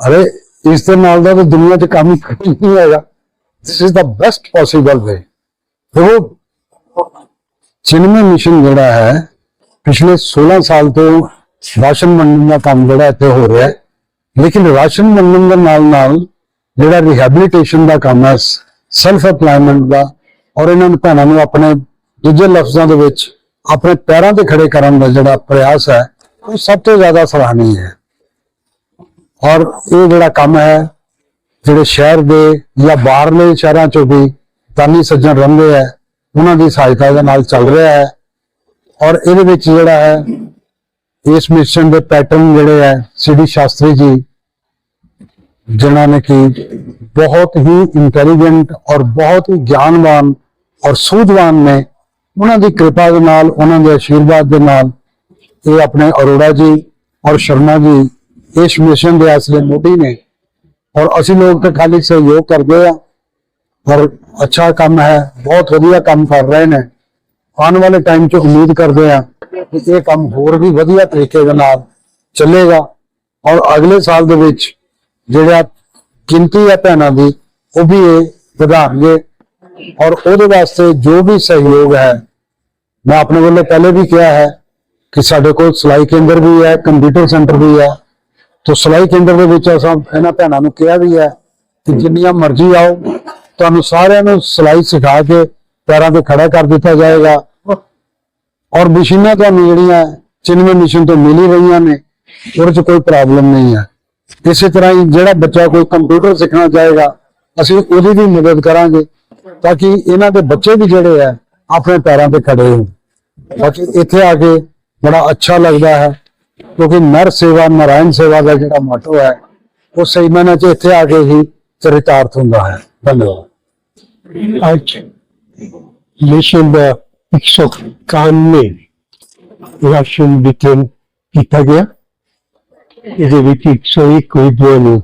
ਅਰੇ ਇਸ ਦੇ ਨਾਲ ਦਾ ਤਾਂ ਦੁਨੀਆ 'ਚ ਕੰਮ ਹੀ ਕੋਈ ਨਹੀਂ ਹੈਗਾ this is the best possible way ਉਹ ਚਿੰਨਮੇ ਮਿਸ਼ਨ ਜਿਹੜਾ ਹੈ, ਪਿਛਲੇ 16 ਸਾਲ ਤੋਂ ਰਾਸ਼ਨ ਵੰਡਣ ਦਾ ਕੰਮ ਜਿਹੜਾ ਇੱਥੇ ਹੋ ਰਿਹਾ ਹੈ। ਲੇਕਿਨ ਰਾਸ਼ਨ ਵੰਡਣ ਦੇ ਨਾਲ ਨਾਲ ਜਿਹੜਾ ਰਿਹੈਬਿਲਿਟੇਸ਼ਨ ਦਾ ਕੰਮ ਹੈ ਸੈਲਫ ਅਪਲਾਈਮੈਂਟ ਦਾ, ਔਰ ਇਹਨਾਂ ਨੂੰ ਭੈਣਾਂ ਨੂੰ ਆਪਣੇ ਦੂਜੇ ਲਫ਼ਜ਼ਾਂ ਦੇ ਵਿੱਚ ਆਪਣੇ ਪੈਰਾਂ ਤੇ ਖੜੇ ਕਰਨ ਦਾ ਜਿਹੜਾ ਪ੍ਰਯਾਸ ਹੈ, ਉਹ ਸਭ ਤੋਂ ਜ਼ਿਆਦਾ ਸਰਾਹਨੀय ਹੈ। ਔਰ ਇਹ ਜਿਹੜਾ ਕੰਮ ਹੈ, ਜਿਹੜੇ ਸ਼ਹਿਰ ਦੇ ਜਾਂ ਬਾਹਰਲੇ ਸ਼ਹਿਰਾਂ ਚੋਂ ਵੀ ਦਾਨੀ ਸੱਜਣ ਰਹਿੰਦੇ ਹੈ, ਉਹਨਾਂ ਦੀ ਸਹਾਇਤਾ ਦੇ ਨਾਲ ਚੱਲ ਰਿਹਾ ਹੈ। ਔਰ ਇਹਦੇ ਵਿੱਚ ਜਿਹੜਾ ਹੈ, ਇਸ ਮਿਸ਼ਨ ਦੇ ਪੈਟਰਨ ਜਿਹੜੇ ਹੈ ਸਿਡੀ ਸ਼ਾਸਤਰੀ ਜੀ, ਜਿਨ੍ਹਾਂ ਨੇ ਕਿ ਬਹੁਤ ਹੀ ਇੰਟੈਲੀਜੈਂਟ ਔਰ ਬਹੁਤ ਹੀ ਗਿਆਨਵਾਨ ਔਰ ਸੂਝਵਾਨ ਨੇ, ਉਹਨਾਂ ਦੀ ਕਿਰਪਾ ਦੇ ਨਾਲ, ਉਹਨਾਂ ਦੇ ਆਸ਼ੀਰਵਾਦ ਦੇ ਨਾਲ ਇਹ ਆਪਣੇ ਅਰੋੜਾ ਜੀ ਔਰ ਸ਼ਰਮਾ ਜੀ ਇਸ ਮਿਸ਼ਨ ਦੇ ਅਸਲੇ ਮੋਢੀ ਨੇ। ਔਰ ਅਸੀਂ ਲੋਕ ਤਾਂ ਖਾਲੀ ਸਹਿਯੋਗ ਕਰਦੇ ਆ ਔਰ ਅੱਛਾ ਕੰਮ ਹੈ, ਬਹੁਤ ਵਧੀਆ ਕੰਮ ਕਰ ਰਹੇ ਨੇ। ਆਉਣ ਵਾਲੇ ਟਾਈਮ 'ਚ ਉਮੀਦ ਕਰਦੇ ਆ ਕਿ ਇਹ ਕੰਮ ਹੋਰ ਵੀ ਵਧੀਆ ਤਰੀਕੇ ਦੇ ਨਾਲ ਚੱਲੇਗਾ। ਔਰ ਅਗਲੇ ਸਾਲ ਦੇ ਵਿੱਚ ਜਿਹੜਾ ਗਿਣਤੀ ਹੈ ਭੈਣਾਂ ਦੀ, ਉਹ ਵੀ ਇਹ ਵਧਾਣਗੇ ਔਰ ਉਹਦੇ ਵਾਸਤੇ ਜੋ ਵੀ ਸਹਿਯੋਗ ਹੈ, ਮੈਂ ਆਪਣੇ ਵੱਲੋਂ ਪਹਿਲੇ ਵੀ ਕਿਹਾ ਹੈ ਕਿ ਸਾਡੇ ਕੋਲ ਸਿਲਾਈ ਕੇਂਦਰ ਵੀ ਹੈ, ਕੰਪਿਊਟਰ ਸੈਂਟਰ ਵੀ ਹੈ। ਤੋ ਸਿਲਾਈ ਕੇਂਦਰ ਦੇ ਵਿੱਚ ਅਸਾਂ ਇਹਨਾਂ ਭੈਣਾਂ ਨੂੰ ਕਿਹਾ ਵੀ ਹੈ ਕਿ ਜਿੰਨੀਆਂ ਮਰਜ਼ੀ ਆਓ ਤੁਹਾਨੂੰ ਸਾਰਿਆਂ ਨੂੰ ਸਿਲਾਈ ਸਿਖਾ ਕੇ ਪੈਰਾਂ ਤੇ ਖੜਾ ਕਰ ਦਿੱਤਾ ਜਾਏਗਾ। ਔਰ ਮਸ਼ੀਨਾਂ ਤੁਹਾਨੂੰ ਜਿਹੜੀਆਂ ਚਿੰਨਵੇਂ ਮਸ਼ੀਨ ਤੋਂ ਮਿਲ ਰਹੀਆਂ ਨੇ ਉਹਦੇ 'ਚ ਕੋਈ ਪ੍ਰੋਬਲਮ ਨਹੀਂ ਹੈ। ਇਸੇ ਤਰ੍ਹਾਂ ਹੀ ਜਿਹੜਾ ਬੱਚਾ ਕੋਈ ਕੰਪਿਊਟਰ ਸਿੱਖਣਾ ਚਾਹੇਗਾ ਅਸੀਂ ਉਹਦੀ ਵੀ ਮਦਦ ਕਰਾਂਗੇ ਤਾਂ ਕਿ ਇਹਨਾਂ ਦੇ ਬੱਚੇ ਵੀ ਜਿਹੜੇ ਹੈ ਆਪਣੇ ਪੈਰਾਂ ਤੇ ਖੜੇ ਹੋਣ। ਬਾਕੀ ਇੱਥੇ ਆ ਕੇ ਬੜਾ ਅੱਛਾ ਲੱਗਦਾ ਹੈ। ਕਿਉਂਕਿ ਨਰ ਸੇਵਾ, ਨਾਰਾਇਣ ਸੇਵਾ ਦਾ ਜਿਹੜਾ ਮੋਟੋ ਹੈ, ਉਹ ਸਹੀ ਮਾਇਨੇ 'ਚ ਇੱਥੇ ਆ ਕੇ ਹੀ ਚਰਿਤਾਰਥ ਹੁੰਦਾ ਹੈ। ਧੰਨਵਾਦ। ਅੱਜ ਮਿਸ਼ਨ ਦਾ 191 ਰਾਸ਼ਨ ਵਿਤਰਨ ਕੀਤਾ ਗਿਆ। ਇਹਦੇ ਵਿੱਚ 101 ਵਿਦਵਾਨ ਨੂੰ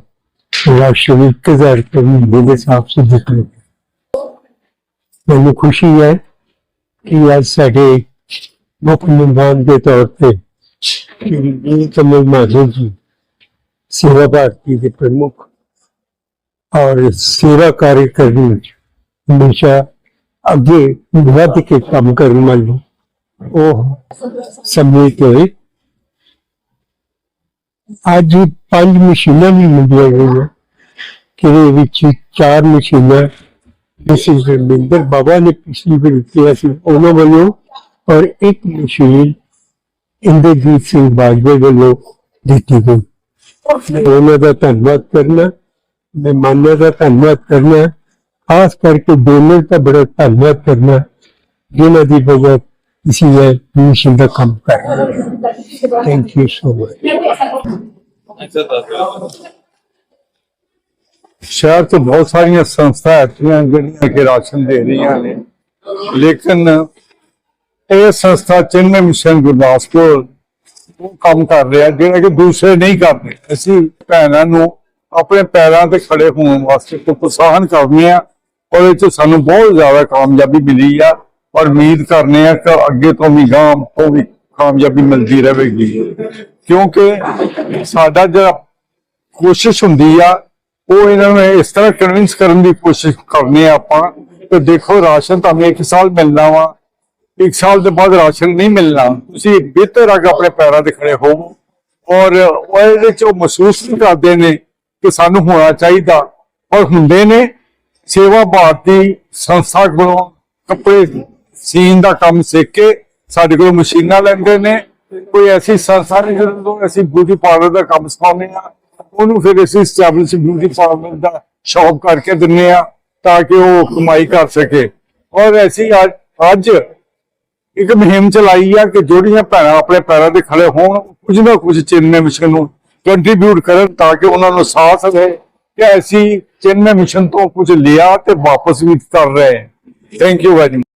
ਰਾਸ਼ਨ 1000 ਰੁਪਏ ਦੇ ਹਿਸਾਬ ਸੇ ਦਿੱਤੇ ਗਏ। ਮੈਨੂੰ ਖੁਸ਼ੀ ਹੈ ਕਿ ਅੱਜ ਸਾਡੇ ਮੁੱਖ ਮਹਿਮਾਨ ਦੇ ਤੌਰ ਤੇ ਸ਼੍ਰੀ ਕਮਲ ਮਾਧੋ ਜੀ ਸੇਵਾ ਭਾਰਤੀ ਦੇ ਪ੍ਰਮੁੱਖ ਔਰ ਸੇਵਾ ਕਾਰਜ ਕਰਨ ਵਿੱਚ ਹਮੇਸ਼ਾ ਅੱਗੇ ਵੱਧ ਕੇ ਕੰਮ ਕਰਨ ਵਾਲੇ ਉਹ ਸਮੇਤ ਹੋਏ ਅੱਜ ਪੰਜ ਮਸ਼ੀਨਾਂ ਵੀ ਮਿਲੀਆਂ ਗਈਆਂ ਕਿਹਦੇ ਵਿੱਚ ਚਾਰ ਮਸ਼ੀਨਾਂ ਮਿਸਿਸ ਰਮਿੰਦਰ ਬਾਬਾ ਨੇ ਪਿਛਲੀ ਵਾਰ ਕਿਹਾ ਸੀ, ਉਹਨਾਂ ਵੱਲੋਂ। ਔਰ ਇੱਕ ਮਸ਼ੀਨ ਇੰਦਰਜੀਤ ਸਿੰਘ ਬਾਜਵੇ ਵੱਲੋਂ ਦਿੱਤੀ ਗਈ। ਮੈਂ ਉਹਨਾਂ ਦਾ ਧੰਨਵਾਦ ਕਰਨਾ ਮਹਿਮਾਨਾਂ ਦਾ ਧੰਨਵਾਦ ਕਰਨਾ ਖਾਸ ਕਰਕੇ ਦੋਨੋਂ ਦਾ ਬੜਾ ਧੰਨਵਾਦ ਕਰਨਾ ਜਿਨ੍ਹਾਂ ਦੀ ਵਜ੍ਹਾ ਇਸੀ ਹੈ ਮਿਸ਼ਨ ਦਾ ਕੰਮ ਕਰ ਰਹੇ ਥੈਂਕ ਯੂ ਸੋ ਮਚ ਸ਼ਹਿਰ ਤੋਂ ਬਹੁਤ ਸਾਰੀਆਂ ਸੰਸਥਾ ਹੈਗੀਆਂ ਜਿਹੜੀਆਂ ਕਿ ਰਾਸ਼ਨ ਦੇ ਰਹੀਆਂ ਨੇ ਲੇਕਿਨ ਇਹ ਸੰਸਥਾ ਚਿੰਨ੍ਹ ਮਿਸ਼ਨ ਗੁਰਦਾਸਪੁਰ ਉਹ ਕੰਮ ਕਰ ਰਿਹਾ, ਜਿਹੜਾ ਕਿ ਦੂਸਰੇ ਨਹੀਂ ਕਰਦੇ ਅਸੀਂ ਭੈਣਾਂ ਨੂੰ ਆਪਣੇ ਪੈਰਾਂ ਤੇ ਖੜੇ ਹੋਣ ਵਾਸਤੇ ਪ੍ਰੋਤਸਾਹਨ ਕਰਨੇ ਆ ਔਰ 'ਚ ਸਾਨੂੰ ਬਹੁਤ ਜ਼ਿਆਦਾ ਕਾਮਯਾਬੀ ਮਿਲੀ ਆ, ਔਰ ਉਮੀਦ ਕਰਨੇ ਆ ਕਿ ਅੱਗੇ ਤੋਂ ਵੀ ਗਾਂ ਤੋਂ ਵੀ ਕਾਮਯਾਬੀ ਮਿਲਦੀ ਰਹੇਗੀ। ਕਿਉਂਕਿ ਸਾਡਾ ਜਿਹੜਾ ਕੋਸ਼ਿਸ਼ ਹੁੰਦੀ ਆ, ਉਹ ਇਹਨਾਂ ਨੂੰ ਇਸ ਤਰ੍ਹਾਂ ਕਨਵਿੰਸ ਕਰਨ ਦੀ ਕੋਸ਼ਿਸ਼ ਕਰਨੀ ਆ ਆਪਾਂ ਕਿ ਦੇਖੋ, ਰਾਸ਼ਨ ਤੁਹਾਨੂੰ ਇੱਕ ਸਾਲ ਮਿਲਣਾ ਵਾ ਇੱਕ ਸਾਲ ਤੋਂ ਬਾਅਦ ਰਾਸ਼ਨ ਨਹੀਂ ਮਿਲਣਾ। ਤੁਸੀਂ ਬਿਹਤਰ ਅੱਗੇ ਆਪਣੇ ਪੈਰਾਂ ਤੇ ਖੜੇ ਹੋਵੋ। ਔਰ ਉਹ ਇਹਦੇ ਚ ਉਹ ਮਹਿਸੂਸ ਵੀ ਕਰਦੇ ਨੇ ਕਿ ਸਾਨੂੰ ਹੋਣਾ ਚਾਹੀਦਾ। ਔਰ ਹੁੰਦੇ ਨੇ ਸੇਵਾ ਭਾਰਤੀ ਸੰਸਥਾ ਕੋਲੋਂ ਕੱਪੜੇ ਸੀਨ ਦਾ ਕੰਮ ਸਿੱਖ ਕੇ ਸਾਡੇ ਕੋਲ ਮਸ਼ੀਨਾਂ ਲੈਂਦੇ ਨੇ। ਕੋਈ ਐਸੀ ਸੰਸਥਾ ਨਹੀਂ ਜਦੋਂ ਅਸੀਂ ਬਿਊਟੀ ਪਾਰਲਰ ਦਾ ਕੰਮ ਸਿਖਾਉਂਦੇ ਆ ਉਹਨੂੰ ਫਿਰ ਅਸੀਂ ਸਟੈਬਲਿਸ਼ ਬਿਊਟੀ ਪਾਰਲਰ ਦਾ ਸ਼ੌਪ ਕਰਕੇ ਦਿੰਨੇ ਆ ਤਾਂ ਕਿ ਉਹ ਕਮਾਈ ਕਰ ਸਕੇ। ਔਰ ਅਸੀਂ ਅੱਜ ਇੱਕ ਮੁਹਿੰਮ ਚਲਾਈ ਆ ਕਿ ਜਿਹੜੀਆਂ ਭੈਣਾਂ ਆਪਣੇ ਪੈਰਾਂ ਤੇ ਖੜੇ ਹੋਣ, ਕੁਝ ਨਾ ਕੁਝ ਚਿੰਨ੍ਹ ਮਿਸ਼ਨ ਨੂੰ ਕੰਟਰੀਬਿਊਟ ਕਰਨ ਤਾਂ ਕਿ ਉਹਨਾਂ ਨੂੰ ਸਾਥ ਰਹੇ ਕਿ ਅਸੀਂ ਚਿੰਨ੍ਹ ਮਿਸ਼ਨ ਤੋਂ ਕੁਝ ਲਿਆ ਤੇ ਵਾਪਸ ਵੀ ਕਰ ਰਹੇ ਥੈਂਕ ਯੂ ਵੈਰੀ